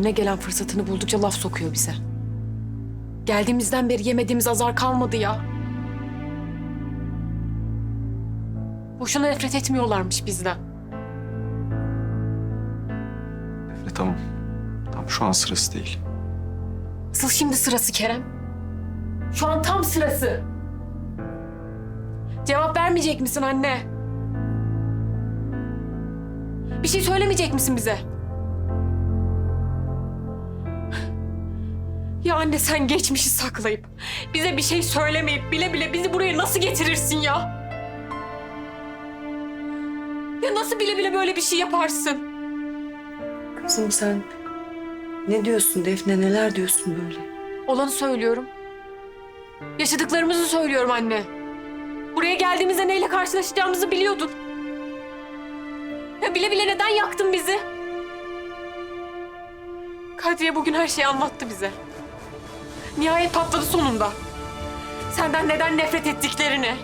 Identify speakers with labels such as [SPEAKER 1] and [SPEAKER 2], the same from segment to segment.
[SPEAKER 1] Önüne gelen fırsatını buldukça laf sokuyor bize. Geldiğimizden beri yemediğimiz azar kalmadı ya. Boşuna nefret etmiyorlarmış bizden.
[SPEAKER 2] Defne tamam. Tamam şu an sırası değil.
[SPEAKER 1] Asıl şimdi sırası Kerem. Şu an tam sırası. Cevap vermeyecek misin anne? Bir şey söylemeyecek misin bize? Ya anne sen geçmişi saklayıp bize bir şey söylemeyip bile bile bizi buraya nasıl getirirsin ya? Ya nasıl bile bile böyle bir şey yaparsın?
[SPEAKER 3] Kızım sen ne diyorsun Defne neler diyorsun böyle?
[SPEAKER 1] Olanı söylüyorum. Yaşadıklarımızı söylüyorum anne. Buraya geldiğimizde neyle karşılaşacağımızı biliyordun. Ya bile bile neden yaktın bizi? Kadriye bugün her şeyi anlattı bize. Nihayet patladı sonunda. Senden neden nefret ettiklerini,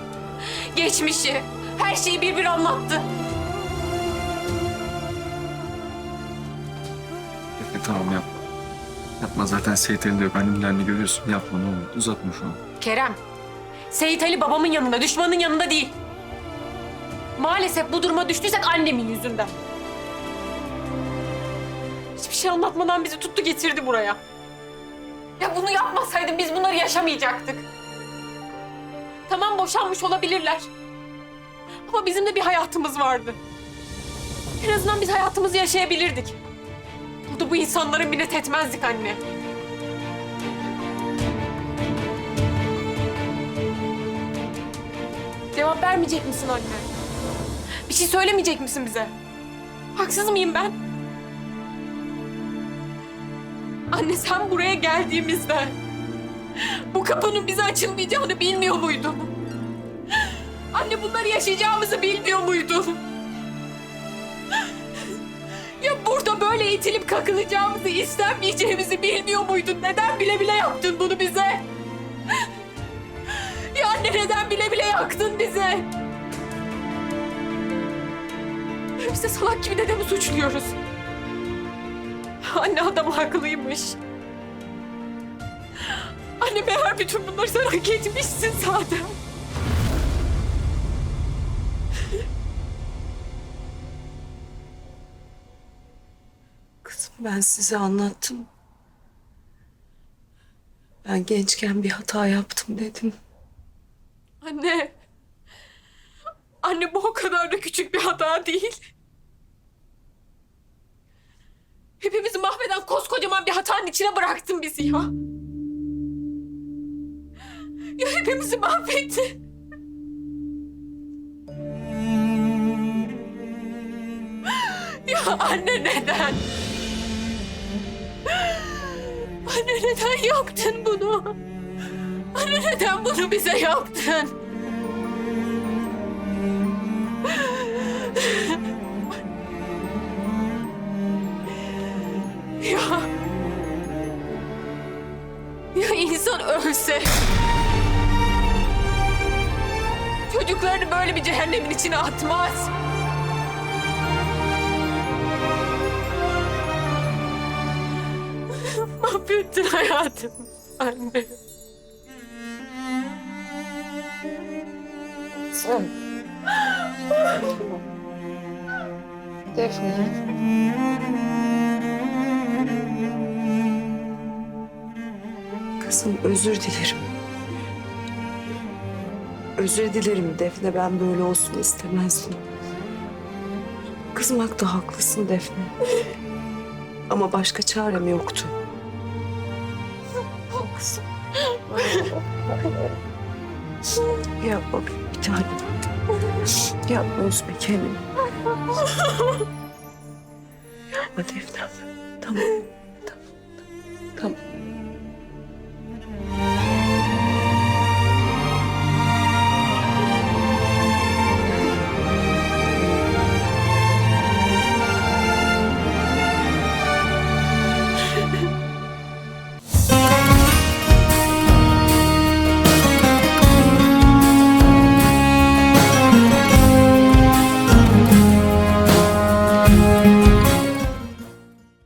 [SPEAKER 1] geçmişi, her şeyi bir bir anlattı.
[SPEAKER 2] Defne tamam yapma. Yapma zaten Seyit elinde yok. Annemlerini görüyorsun. Yapma ne olur. Uzatma şu an.
[SPEAKER 1] Kerem, Seyit Ali babamın yanında, düşmanın yanında değil. Maalesef bu duruma düştüysek annemin yüzünden. Hiçbir şey anlatmadan bizi tuttu getirdi buraya. Ya bunu yapmasaydın biz bunları yaşamayacaktık. Tamam boşanmış olabilirler. Ama bizim de bir hayatımız vardı. En azından biz hayatımızı yaşayabilirdik. Burada bu insanlara minnet etmezdik anne. Cevap vermeyecek misin anne? Bir şey söylemeyecek misin bize? Haksız mıyım ben? Anne sen buraya geldiğimizde bu kapının bize açılmayacağını bilmiyor muydun? Anne bunları yaşayacağımızı bilmiyor muydun? Ya burada böyle itilip kakılacağımızı, istenmeyeceğimizi bilmiyor muydun? Neden bile bile yaptın bunu bize? Ya anne neden bile bile yaktın bizi? Biz de salak gibi dedemi suçluyoruz. Anne adam haklıymış. Anne meğer bütün bunları sen hak etmişsin zaten.
[SPEAKER 3] Kızım ben size anlattım. Ben gençken bir hata yaptım dedim.
[SPEAKER 1] Anne. Anne bu o kadar da küçük bir hata değil. Hepimizi mahveden koskocaman bir hatanın içine bıraktın bizi ya. Ya hepimizi mahvettin. Ya anne neden? Anne neden yaptın bunu? Anne neden bunu bize yaptın? İnsan ölse... Çocuklarını böyle bir cehennemin içine atmaz. Mahvettin hayatımı anne.
[SPEAKER 3] Defne. Kızım özür dilerim. Özür dilerim Defne ben böyle olsun istemezdim. Kızmakta haklısın Defne. Ama başka çarem yoktu.
[SPEAKER 1] Haklısın.
[SPEAKER 3] Yapma bir tane. Yapma üzme kendini. Yapma Defne. Tamam. Tamam. Tamam.